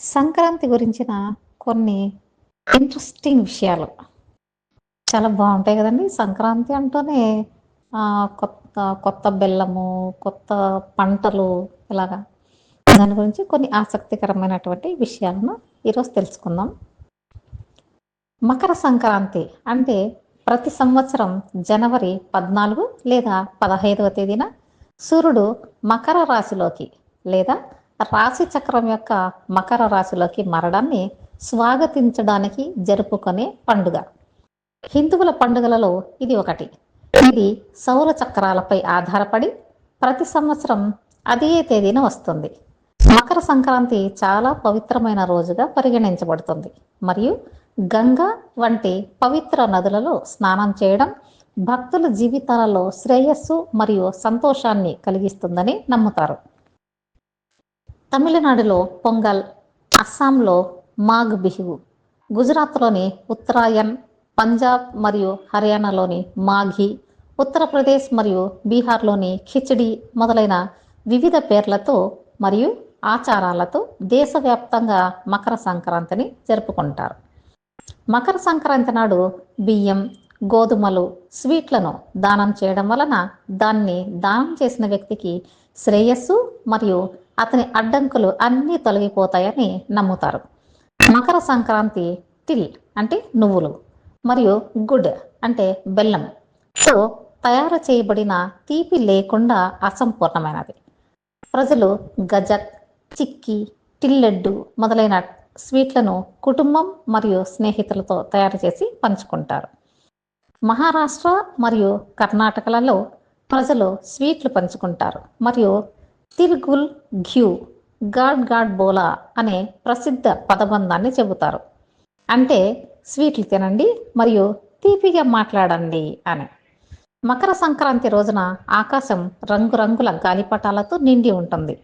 సంక్రాంతి గురించిన కొన్ని ఇంట్రెస్టింగ్ విషయాలు. చాలా బాగుంటాయి కదండి. సంక్రాంతి అంటూనే కొత్త కొత్త బెల్లము కొత్త పంటలు ఇలాగా. దాని గురించి కొన్ని ఆసక్తికరమైనటువంటి విషయాలను ఈరోజు తెలుసుకుందాం. మకర సంక్రాంతి అంటే ప్రతి సంవత్సరం జనవరి పద్నాలుగు లేదా పదహైదవ తేదీన సూర్యుడు మకర రాశిలోకి లేదా రాశి చక్రం యొక్క మకర రాశిలోకి మారడాన్ని స్వాగతించడానికి జరుపుకునే పండుగ. హిందువుల పండుగలలో ఇది ఒకటి. ఇది సౌర చక్రాలపై ఆధారపడి ప్రతి సంవత్సరం అదే తేదీన వస్తుంది. మకర సంక్రాంతి చాలా పవిత్రమైన రోజుగా పరిగణించబడుతుంది. మరియు గంగా వంటి పవిత్ర నదులలో స్నానం చేయడం భక్తుల జీవితాలలో శ్రేయస్సు మరియు సంతోషాన్ని కలిగిస్తుందని నమ్ముతారు. తమిళనాడులో పొంగల్ అస్సాంలో మాఘ్ బిహు గుజరాత్లోని ఉత్తరాయణ్ పంజాబ్ మరియు హర్యానాలోని మాఘీ ఉత్తరప్రదేశ్ మరియు బీహార్లోని ఖిచడి మొదలైన వివిధ పేర్లతో మరియు ఆచారాలతో దేశవ్యాప్తంగా మకర సంక్రాంతిని జరుపుకుంటారు. మకర సంక్రాంతి నాడు బియ్యం గోధుమలు స్వీట్లను దానం చేయడం వలన దాన్ని దానం చేసిన వ్యక్తికి శ్రేయస్సు మరియు అతని అడ్డంకులు అన్నీ తొలగిపోతాయని నమ్ముతారు. మకర సంక్రాంతి టిల్ అంటే నువ్వులు మరియు గుడ్ అంటే బెల్లం. సో తయారు చేయబడిన తీపి లేకుండా అసంపూర్ణమైనది. ప్రజలు గజక్ చిక్కి టిల్లెడ్డు మొదలైన స్వీట్లను కుటుంబం మరియు స్నేహితులతో తయారు చేసి పంచుకుంటారు. మహారాష్ట్ర మరియు కర్ణాటకలలో ప్రజలు స్వీట్లు పంచుకుంటారు. మరియు తిరుగుల్ ఘ్యూ గాడ్ గాడ్ బోలా అనే ప్రసిద్ధ పదబంధాన్ని చెబుతారు. అంటే స్వీట్లు తినండి మరియు తీపిగా మాట్లాడండి అని. మకర సంక్రాంతి రోజున ఆకాశం రంగురంగుల గాలిపటాలతో నిండి ఉంటుంది.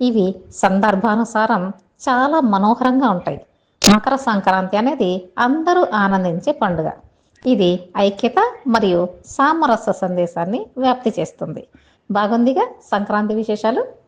ఇవి సందర్భానుసారం చాలా మనోహరంగా ఉంటాయి. మకర సంక్రాంతి అనేది అందరూ ఆనందించే పండుగ. ఇది ఐక్యత మరియు సామరస్య సందేశాన్ని వ్యాప్తి చేస్తుంది. బాగుందిగా సంక్రాంతి విశేషాలు.